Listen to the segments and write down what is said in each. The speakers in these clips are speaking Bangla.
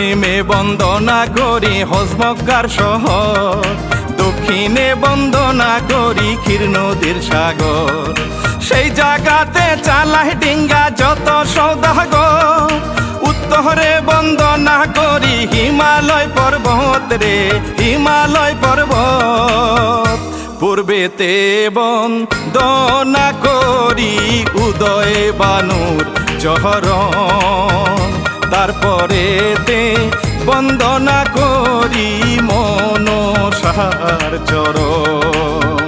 পশ্চিমে বন্দনা করি হজমকার শহর, দক্ষিণে বন্দনা করি ক্ষীর নদীর সাগর। সেই জায়গাতে চালাই ডিঙ্গা যত সৌদাগর, উত্তরে বন্দনা করি হিমালয় পর্বত রে, হিমালয় পর্বত। পূর্বেতে বন্দনা করি উদয় বানুর চহরণ তারপরেতে বন্দনা করি মনসার চরণ।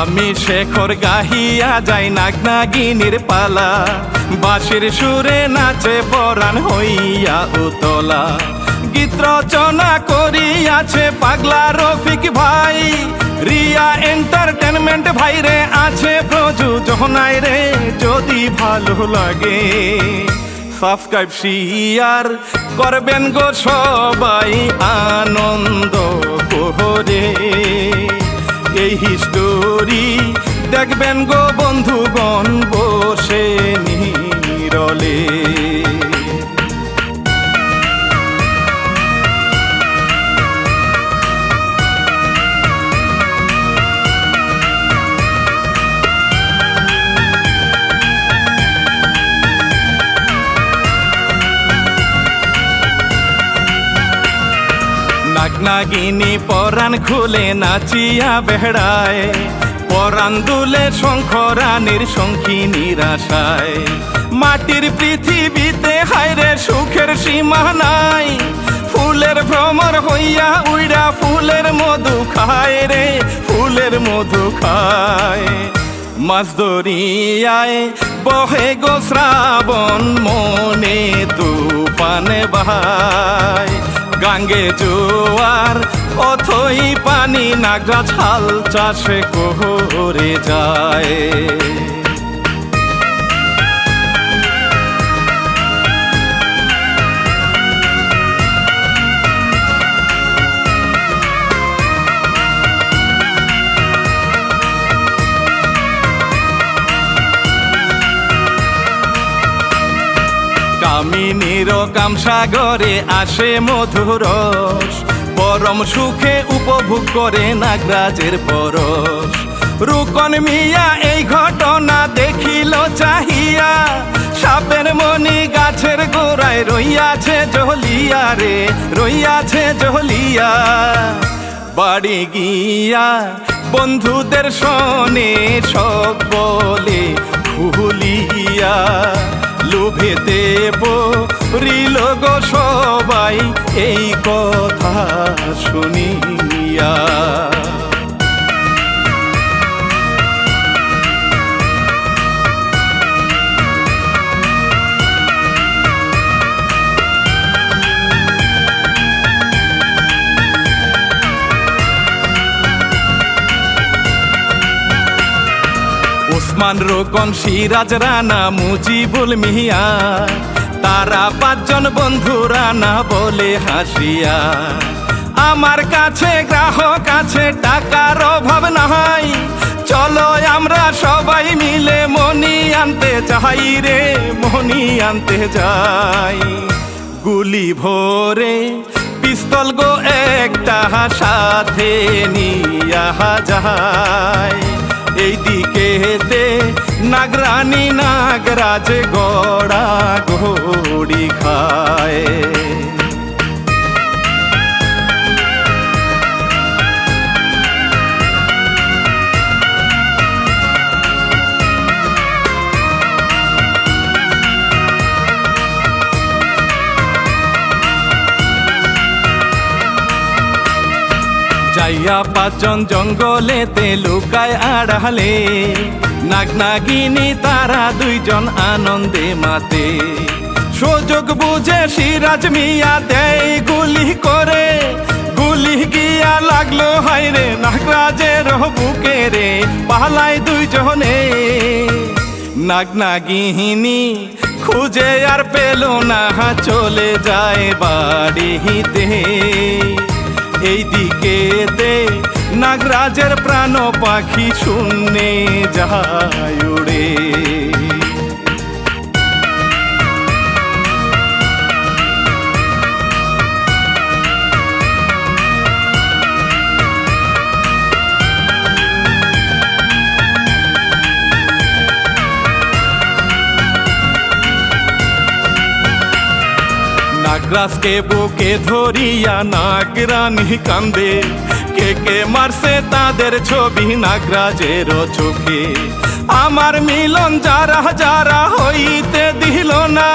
আমি শেখর গাহিয়া যাই নাগনাগিনীর পালা। বাঁশির সুরে নাচে পরাণ হইয়া উতলা। গীত রচনা করিয়াছে পাগলা রফিক ভাই। রিয়া এন্টারটেনমেন্ট ভাই রে আছে প্রযোজনাই রে যদি ভালো লাগে। সাবস্ক্রাইব, শিয়ার করবেন গো সবাই, আনন্দ করে এই হিস্টোরি দেখবেন গো বন্ধুগণ বসে নিরলে। নাগনাগিনী পরাণ খুলে নাচিয়া বেড়ায় পরাণ দুলে শঙ্খরানীর শঙ্খী নিরাশায়। মাটির পৃথিবীতে হায়রে সুখের সীমা নাই। ফুলের ভ্রমর হইয়া উইরা ফুলের মধু খায় রে, ফুলের মধু খায়। মাছ দরিয়ায় বহে গো শ্রাবণ মনে, তুফান বাহায়। গাঙ্গে জোয়ার অথই পানি নাগরা ছাল চাষে কোহরে যায়। কামিনীর কামসাগরে আসে মধুরস পরম সুখে উপভোগ করে নাগরাজের পরশ। রুকন মিয়া, এই ঘটনা দেখিল চাহিয়া। সাপের মনি গাছের গোড়ায় রইয়াছে জহলিয়া রে, রইয়াছে জহলিয়া। বাড়ি গিয়া বন্ধুদের শোনে সব বলে খুলিয়া লোভে দেব রিল গো সবাই এই কথা শুনিয়া। ওসমান রোকন, সিরাজ রানা, মুজিবুল মিয়া তারা পাঁচজন বন্ধু রানা বলে হাসিয়া আমার কাছে গ্রাহক আছে, টাকার অভাব নাই। চলো আমরা সবাই মিলে মনি আনতে চাই রে, মনি আনতে যাই গুলি ভরে পিস্তল গো একটা সাথে নিয়া যায়। দিকেতে নাগরানী নাগরাজ গড়া ঘড়ি খায়। যাইয়া পাঁচজন জঙ্গলেতে লুকায় আড়ালে। নাগনাগিনী তারা দুইজন আনন্দে মাতে। সুযোগ বুঝে সিরাজ মিয়া দেয় গুলি করে। গুলি গিয়া লাগল হাইরে নাগরাজের বুকে রে, পালায় দুইজনে। নাগনাগিনী খুঁজে আর পেল না, চলে যায় বাড়িতে। এই দিকে দে নাগরাজের প্রাণ পাখি শূন্যে যায় নাগরাজকে বুকে ধরিয়া নাগরানি কান্দে। কে কে মারছে তাদের ছবি নাগরাজের চোখে। আমার মিলন যারা যারা হইতে দিল না,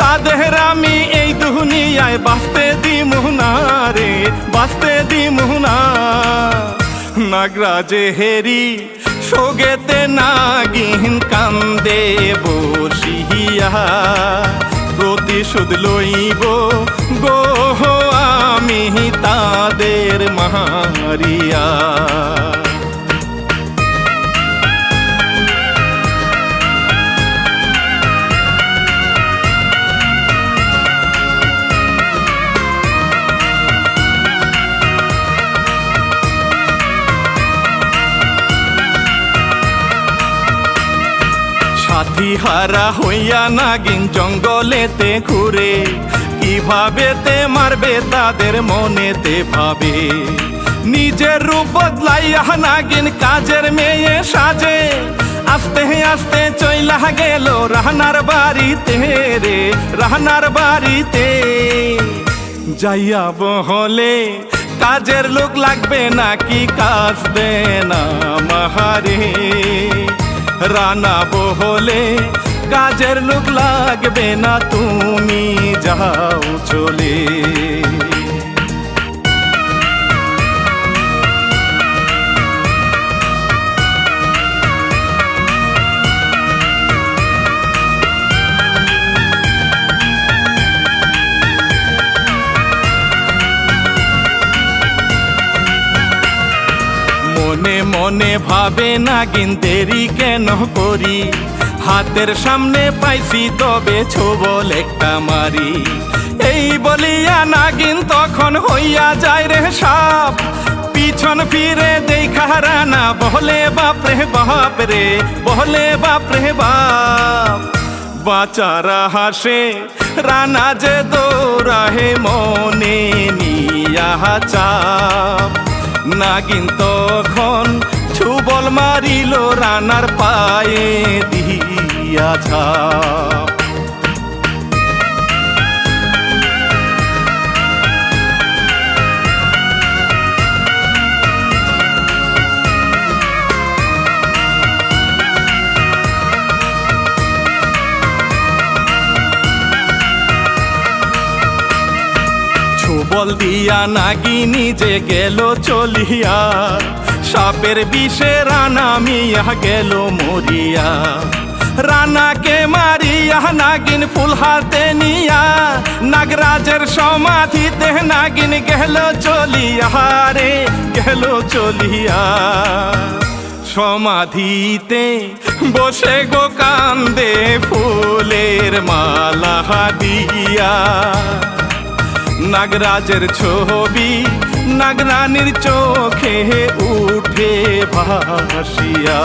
তাদের আমি এই দুনিয়ায় বাঁচতে দিমু না রে, বাঁচতে দিমু না। নাগরাজে হেরি সোগেতে নাগিন কান্দে বসিয়া। প্রতিশোধ লইব? গো আমি তাদের মারিয়া সাথী হারা হইয়া নাগিন জঙ্গলেতে ঘুরে। কীভাবে তে মারবে তাদের মনেতে ভাবে। নিজের রূপ বদলাইয়া নাগিন কাজের মেয়ে সাজে। আস্তে আস্তে চইলা গেল রাহনার বাড়িতে রে, রাহনার বাড়িতে। যাইয়া বহলে কাজের লোক লাগবে নাকি কাজ দে না মাহারে। রানা বহলে কাজের লোক লাগবে না তুমি যাও চলে। মনে মনে ভাবে না গিন, দেরি কেন করি? হাতের সামনে পাইছি তবে ছোবল একটা মারি। এই বলিয়া নাগিন তখন হইয়া যায় রে সাপ। পিছন ফিরে দেখা রানা বলে বাপরে বাপ রে বলে বাপরে বাপ। বাচারা হাসে রানা যে দৌড়াহে, মনে নিয়া চাপ। নাগিন তখন ছুবল মারিল রানার পায়ে দিয়া ছাপ ছুবল দিয়া নাগিনী যে গেল চলিয়া। সাপের বিষে রানা মিয়া গেল মরিয়া। রানাকে মারিয়া নাগিন ফুল হাতে নিয়া। নাগরাজের সমাধিতে নাগিন গেল চলিয়া। রে গেল চলিয়া। সমাধিতে বসে গো কান্দে ফুলের মালা দিয়া। নাগরাজের ছবি নাগরানির চোখে উঠে ভাসিয়া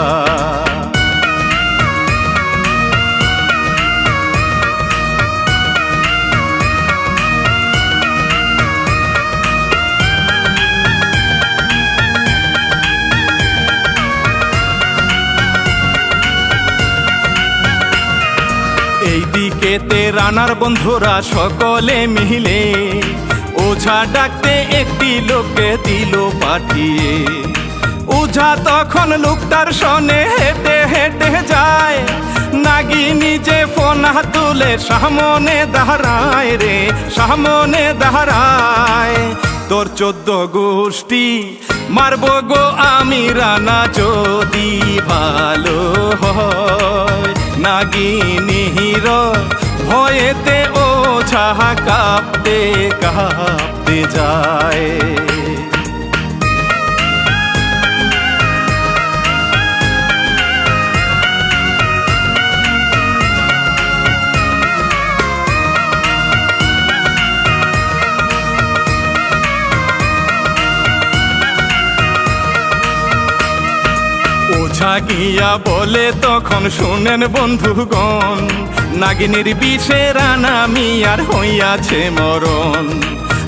দিকেতে রানার বন্ধুরা সকলে মিলে ওঝা ডাকতে একটি লোককে দিল পাঠিয়ে। ওঝা তখন লোকটার সনে হেঁটে হেঁটে যায়। নাগিনী যে ফোনা তুলে সামনে দাঁড়ায় রে, সামনে দাঁড়ায়। তোর চোদ্দ গোষ্ঠী, মারব গো আমি রানা, যদি ভালো হয়। নাগিনীর ভয়েতে ও ছাহা কাঁপতে কাঁপতে যায়। গিয়া বলে তখন শুনেন বন্ধুগণ, নাগিনীর বিষে রানা মিয়ার হইয়াছে মরণ।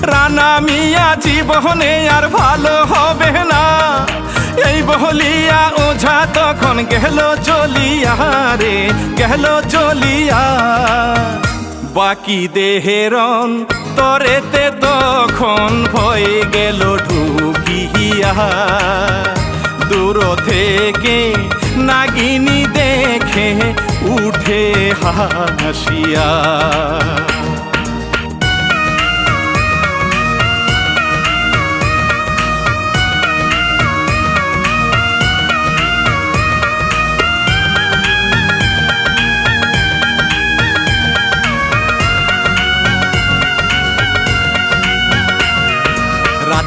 রানা মিয়া জীবনে আর ভালো হবে না। এই বহলিয়া ওঝা তখন গেল চলিয়া রে, গেল চলিয়া বাকি দেহেরন তরেতে তখন ভয়ে গেল ঢুকিয়া। দূর থেকে নাগিনী দেখে উঠে হাসিয়া।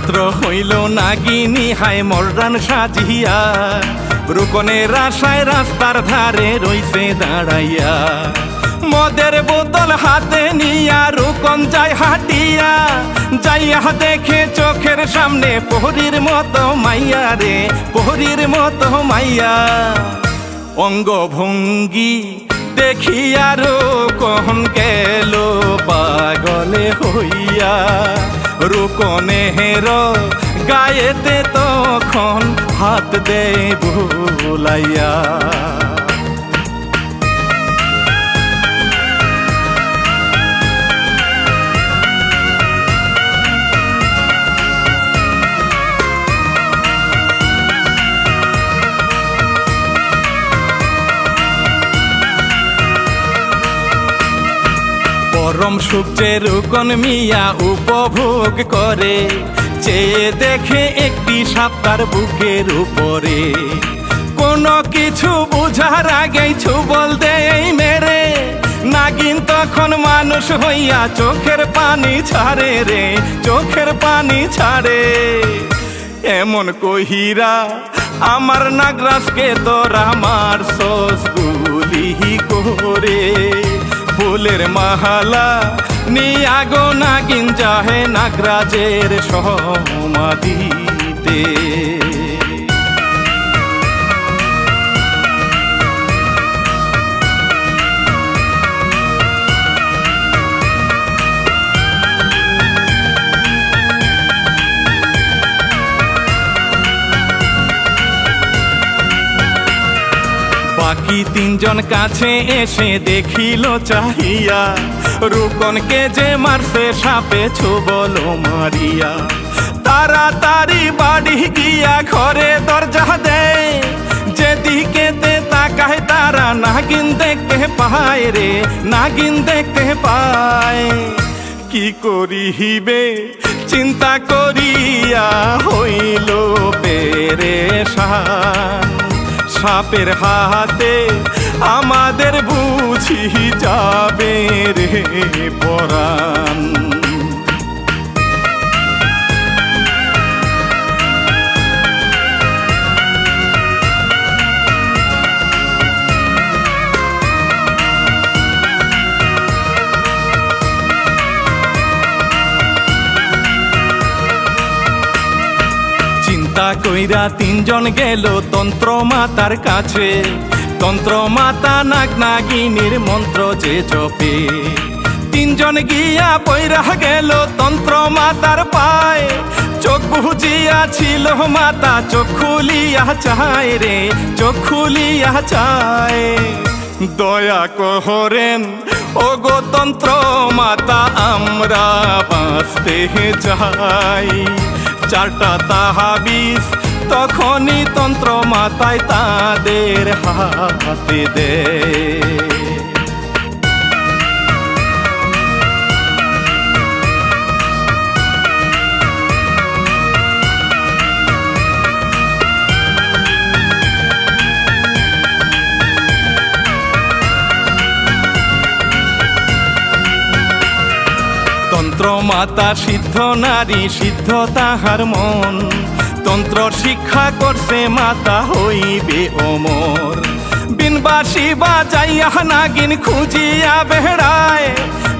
রাত্র হইল নাগিনী, হায় মর্রান সাজিয়া। রুকনের আশায় রাস্তার ধারে রইছে দাঁড়াইয়া। মদের বোতল হাতে নিয়া, রুকন যায় হাটিয়া। যাইয়া দেখে চোখের সামনে পহরির মতো মাইয়া রে পহরির মতো মাইয়া। অঙ্গভঙ্গি দেখিয়া রোকন গেল পাগলে হইয়া। রুকনে হের গায়েতে তখন হাত দে ভুলাইয়া। পরম সুখ রুকন মিয়া উপভোগ করে। চেয়ে দেখে একটি সাপ্তার বুকের উপরে। কোনো কিছু বুঝার আগেই ছুবল দেই মেরে। নাগিন তখন মানুষ হইয়া চোখের পানি ছাড়ে রে, চোখের পানি ছাড়ে। এমন কহিরা, আমার নাগরাজকে তোর আমার সসগুলি করে। ফুলের মাহালা নিয়াগো নাগিন যাহে নাগরাজের সমাধিতে তিনজন কাছে এসে দেখিল চাহিয়া রুকনকে যে মারছে সাপে ছুবল মারিয়া। তাড়াতাড়ি বাড়ি গিয়া ঘরে দরজা দেয়, যেদিকে তাকায় তারা নাগিন দেখতে পায় রে, নাগিন দেখতে পায়। কি করিবে? চিন্তা করিয়া হইল পেরেশান। সাপের হাতে আমাদের বুঝি যাবে রে পরাণ। চিন্তা কইরা তিনজন গেল তন্ত্র মাতার কাছে। তন্ত্র মাতা নাগ নাগিনীর মন্ত্র যে জপে। তিনজন গিয়া পৈরা গেল তন্ত্র মাতার পায়। চোখ বুঝিয়া ছিল মাতা, চোখ খুলিয়া চায় রে, চোখ খুলিয়া চায়। দয়া কহরেন ও তন্ত্র মাতা আমরা বাঁচতে চাই। চারটা তাহাবিস তখনই তন্ত্র মাতায় তাদের হাতে দেয়। তন্ত্র মাতা, সিদ্ধ নারী, সিদ্ধ তাহার মন। তন্ত্র শিক্ষা করছে মাতা হইবে অমর। বিনবাসী বাজাইয়া নাগিন খুঁজিয়া বেড়ায়।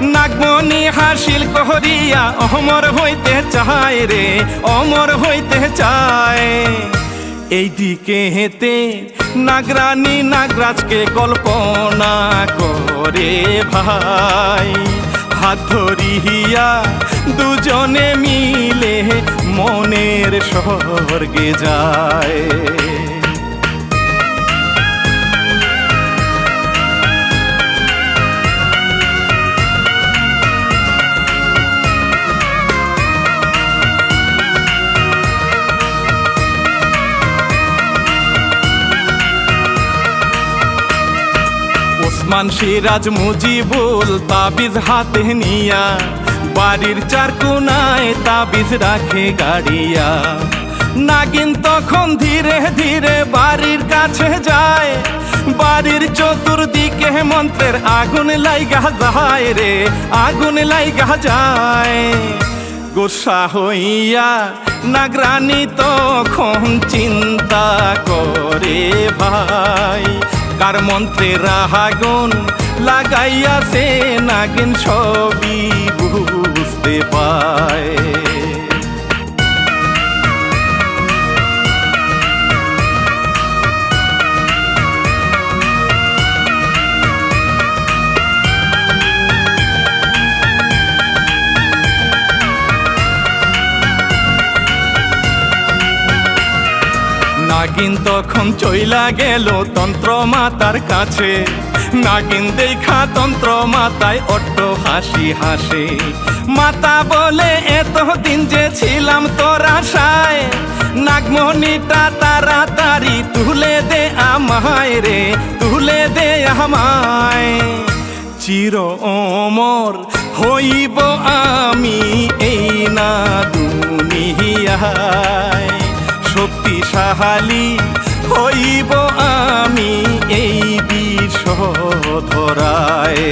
নাগমণি হাসিল কহরিয়া, অমর হইতে চায় রে, অমর হইতে চায়। এই দিকে হেতে নাগরানি নাগরাজকে কল্পনা করে ভাই। হাত ধরিয়া দুজনে মিলে মনের স্বর্গে যায়। ওসমান সিরাজ মুজিবুল তাবিজ হাতে নিয়া, বাড়ির চার কোনায় তাবিজ রাখে গাড়িয়া। নাগিন তখন ধীরে ধীরে বাড়ির কাছে যায়, বাড়ির চতুর্দিকে মন্ত্রের আগুন লাইগা যায় রে, আগুন লাইগা যায়। গোসা হইয়া নাগরানি তখন চিন্তা করে ভাই কার মন্ত্রে রাহাগুন লাগাইয়া সে নাগিন সবই বুঝতে পায়। নাগিন তখন চইলা গেল তন্ত্র মাতার কাছে। নাগিন দেখা তন্ত্র মাতায় অট্ট হাসি হাসে। মাতা বলে, এতদিন যে ছিলাম তোর আশায়। নাগমণিটা তাড়াতাড়ি তুলে দে আমায় রে, তুলে দে আমায়। চির অমর হইব আমি এই না দুনিয়ায়। শক্তিশালী হইব আমি এই বিষ ধরায়।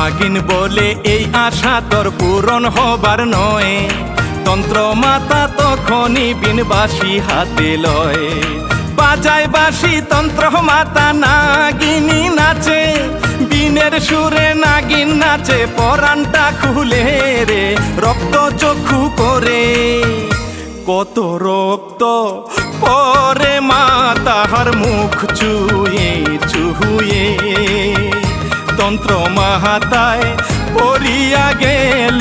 নাগিন বলে এই আশা তোর পূরণ হবার নয়। তন্ত্র মাতা তখনই বিনবাসী হাতে লয়। বাজায় বাসি তন্ত্র মাতা নাগিনী নাচে, বিনের সুরে নাগিন নাচে পরানটা খুলে রে, রক্ত চক্ষু করে। কত রক্ত পরে মা তাহার মুখ চুয়ে চুহুয়ে তন্ত্র মাহাতায় পড়িয়া গেল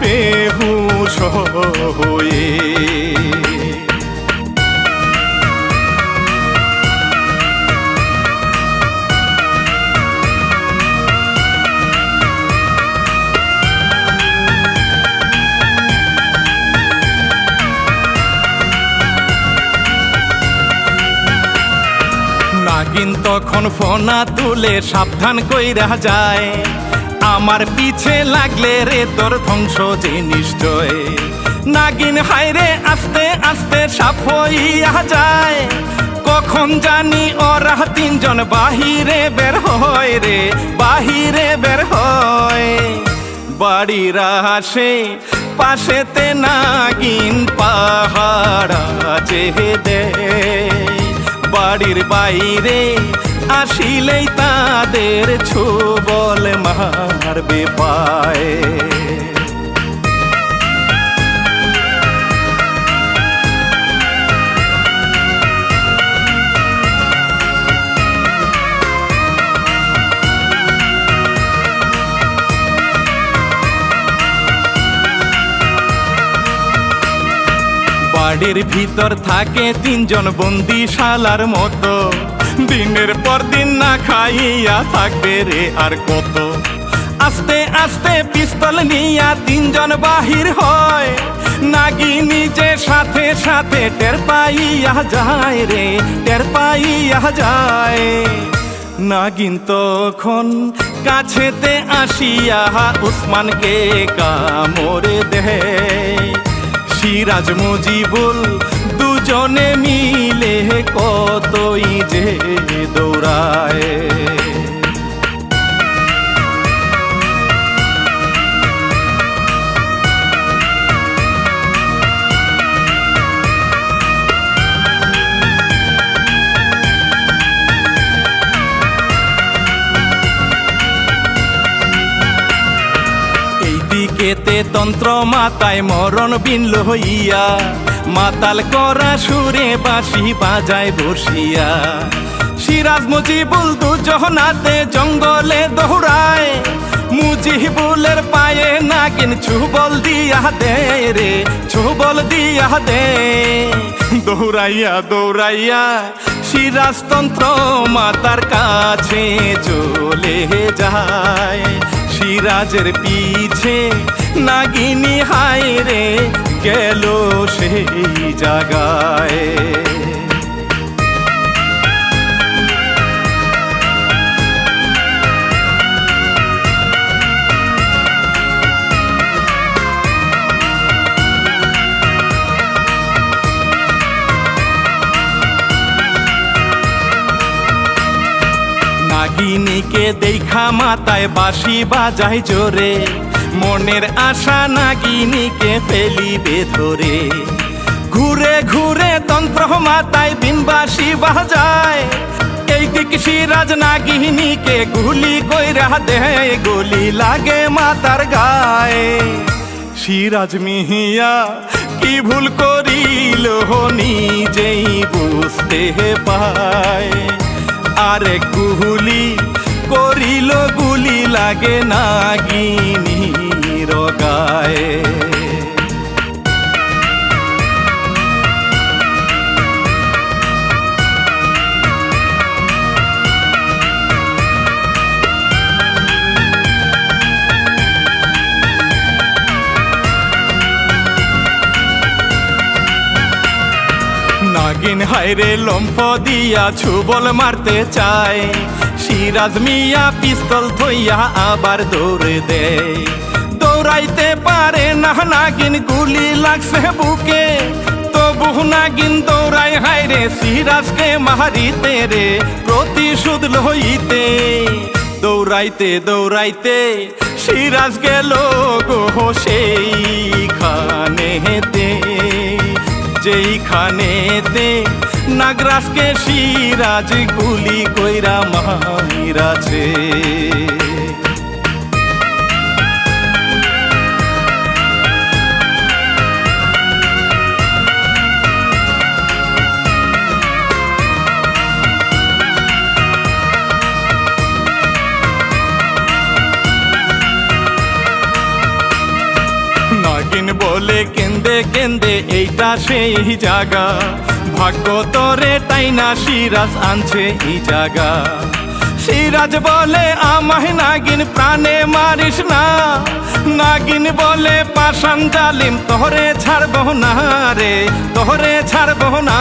বেহুশ হয়ে। তখন ফোনা তুলে সাবধান কইরা যায়। আমার পিছে লাগলে রে তোর ধ্বংস যে নিশ্চয়। নাগিন হাইরে আস্তে আস্তে সাপ হইয়া যায়। কখন জানি ওরা তিনজন বাহিরে বের হয় রে, বাহিরে বের হয়। বাড়ির আসে পাশেতে নাগিন পাহাড় চেহে দেয় বাড়ির বাইরে আসিলেই তাদের ছোবল মারবে পায়। বাড়ির ভিতর থাকে তিনজন বন্দিশালার মতো। দিনের পর দিন না খাইয়া থাকবে রে আর কত। আস্তে আস্তে পিস্তল নিয়া তিনজন বাহির হয়। নাগিনী যে সাথে সাথে টের পাইয়া যায় রে, টের পাইয়া যায়। নাগিন তখন কাছেতে আসিয়া, উসমানকে কামড়ে দেয় সিরাজ মুজিবুল দুজনে মিলে কতই যে কেতে তন্ত্র মাতায় মরণ বিনল হইয়া। মাতাল করা সুরে বাঁশি বাজায় বসিয়া। সিরাজ মুজিবুল দুজনাতে জঙ্গলে দৌড়ায়। মুজিবুলের পায়ে নাগিন ছুবল দিয়া দে রে, ছুবল দিয়া দে। দৌড়াইয়া দৌড়াইয়া সিরাজতন্ত্র মাতার কাছে চলে যায়। সিরাজের পিছে নাগিনী হায় রে গেল সেই জাগায়। নাগিনীকে দেখা মাতায় বাঁশি বাজায় জোরে। মনের আশা নাগিনীকে ফেলিবে ধরে। ঘুরে ঘুরে তন্ত্র মাতায় বিনবাসী বাজায়। এই দিক সিরাজ নাগিনীকে গুলি কইরা দেয়, গুলি লাগে মাতার গায়ে। সিরাজ মিহিয়া, কি ভুল করিল নিজেই বুঝতে পায়। আরে কুহুলি করিল গুলি লাগে না নাগিনী রগায়। নাগিন হায়রে লম্ফ দিয়া ছুবল মারতে চায় সিরাজ মিয়া পিস্তল থইয়া আবার দৌড়ে দেয়। দৌড়াইতে পারে না নাগিন, গুলি লাগছে বুকে। তবু নাগিন দৌড়াই হায়রে সিরাজকে মারিতে রে প্রতিশোধ লইতে। দৌড়াইতে দৌড়াইতে সিরাজ গেল গো সেই সেইখানেতে যেইখানেতে নাগরাজকে সিরাজ গুলি কইরা মাইরাছে। এইটা সেই জাগা। ভাগ্য তোরে তাই না সিরাজ আনছে এই জায়গা সিরাজ বলে আমায় নাগিন, প্রাণে মারিস না। নাগিন বলে পাশান জালিম তোরে ছাড়ব না রে তোরে ছাড়ব না।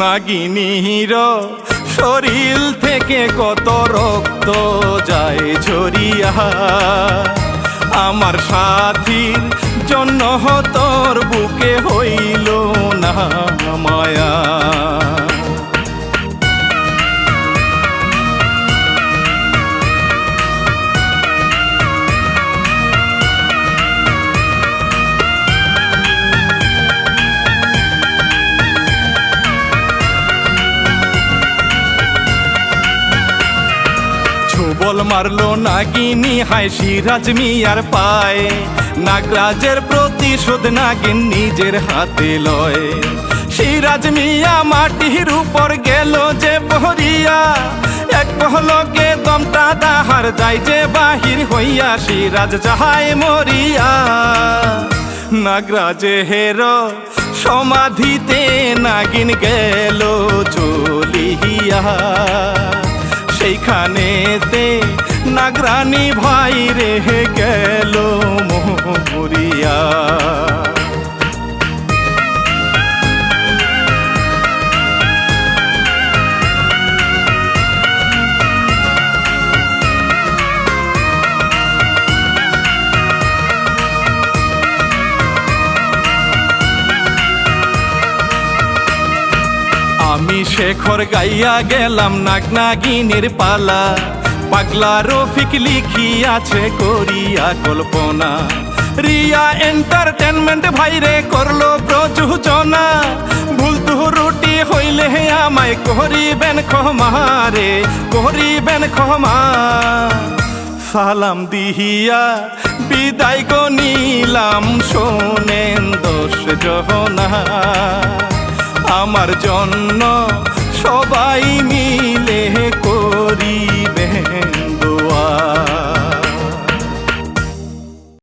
নাগিনীর শরীর থেকে কত রক্ত যায় ঝরিয়া। আমার সাথীর জন্য তোর বুকে হইল না মায়া। ছুবল মারলো নাগিনী, হায় সিরাজ মিয়ার পায়। নাগরাজের প্রতিশোধ নাগিন নিজের হাতে লয়। সিরাজ মিয়া মাটির উপর গেল যে বহরিয়া এক পহলকে দমটা দাহার যাই যে বাহির হইয়া সিরাজ যাহাই মরিয়া। নাগরাজে হের সমাধিতে নাগিন গেল চলিয়া। সেইখানেতে নাগরানি ভাই রে গেল মরিয়া আমি শেখর গাইয়া গেলাম নাগনাগিনীর পালা। পাগলা রফিক লিখিয়াছে করিয়া কল্পনা। রিয়া এন্টারটেনমেন্ট ভাইরে করল প্রযোজনা। ভুল রুটি হইলে আমায় করিবেন ক্ষমা রে করিবেন ক্ষমা। সালাম দিহিয়া, বিদায় গো নিলাম শোনেন দোষ জহনা। আমার জন্য সবাই মিলে কো